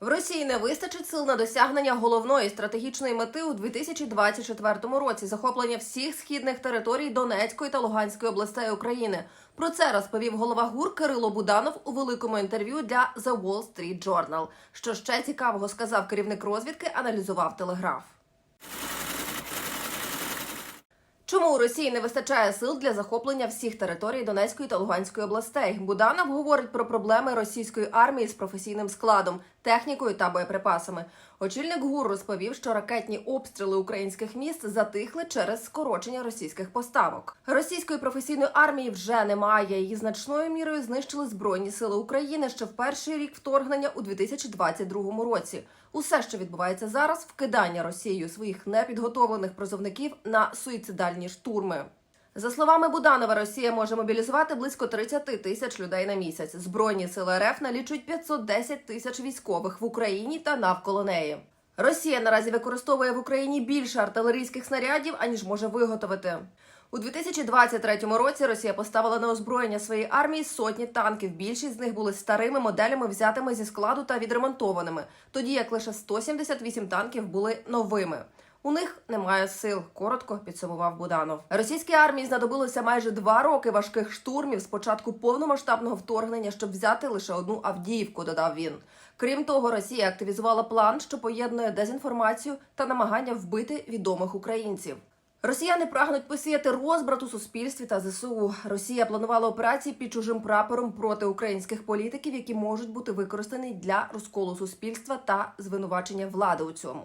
В Росії не вистачить сил на досягнення головної стратегічної мети у 2024 році захоплення всіх східних територій Донецької та Луганської областей України. Про це розповів голова ГУР Кирило Буданов у великому інтерв'ю для The Wall Street Journal. Що ще цікавого сказав керівник розвідки, аналізував телеграф. Чому у Росії не вистачає сил для захоплення всіх територій Донецької та Луганської областей? Буданов говорить про проблеми російської армії з професійним складом, технікою та боєприпасами. Очільник ГУР розповів, що ракетні обстріли українських міст затихли через скорочення російських поставок. Російської професійної армії вже немає. Її значною мірою знищили збройні сили України ще в перший рік вторгнення у 2022 році. Усе, що відбувається зараз, вкидання Росією своїх непідготовлених призовників на суїцидальні штурми. За словами Буданова, Росія може мобілізувати близько 30 тисяч людей на місяць. Збройні сили РФ налічують 510 тисяч військових в Україні та навколо неї. Росія наразі використовує в Україні більше артилерійських снарядів, аніж може виготовити. У 2023 році Росія поставила на озброєння своєї армії сотні танків. Більшість з них були старими моделями, взятими зі складу та відремонтованими, тоді як лише 178 танків були новими. У них немає сил, коротко підсумував Буданов. Російській армії знадобилося майже два роки важких штурмів з початку повномасштабного вторгнення, щоб взяти лише одну Авдіївку. Додав він. Крім того, Росія активізувала план, що поєднує дезінформацію та намагання вбити відомих українців. Росіяни прагнуть посіяти розбрат у суспільстві та ЗСУ. Росія планувала операції під чужим прапором проти українських політиків, які можуть бути використані для розколу суспільства та звинувачення влади у цьому.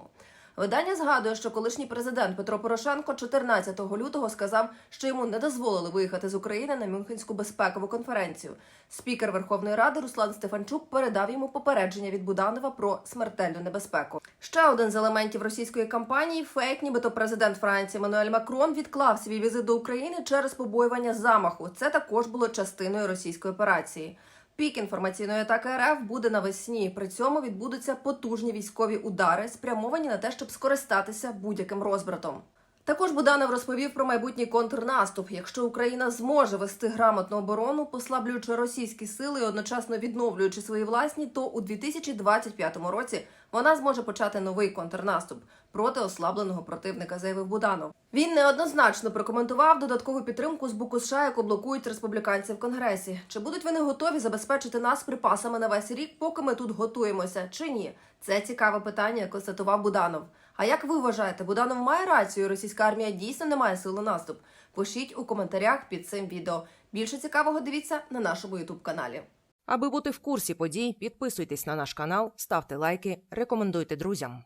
Видання згадує, що колишній президент Петро Порошенко 14 лютого сказав, що йому не дозволили виїхати з України на Мюнхенську безпекову конференцію. Спікер Верховної Ради Руслан Стефанчук передав йому попередження від Буданова про смертельну небезпеку. Ще один з елементів російської кампанії фейк, нібито президент Франції Мануель Макрон відклав свій візит до України через побоювання замаху. Це також було частиною російської операції. Пік інформаційної атаки РФ буде навесні. При цьому відбудуться потужні військові удари, спрямовані на те, щоб скористатися будь-яким розбратом. Також Буданов розповів про майбутній контрнаступ. Якщо Україна зможе вести грамотну оборону, послаблюючи російські сили і одночасно відновлюючи свої власні, то у 2025 році вона зможе почати новий контрнаступ проти ослабленого противника, заявив Буданов. Він неоднозначно прокоментував додаткову підтримку з боку США, яку блокують республіканці в конгресі. Чи будуть вони готові забезпечити нас припасами на весь рік, поки ми тут готуємося, чи ні? Це цікаве питання, констатував Буданов. А як ви вважаєте, Буданов має рацію? Російська армія дійсно не має сили наступ? Пишіть у коментарях під цим відео. Більше цікавого дивіться на нашому ютуб каналі. Аби бути в курсі подій, підписуйтесь на наш канал, ставте лайки, рекомендуйте друзям.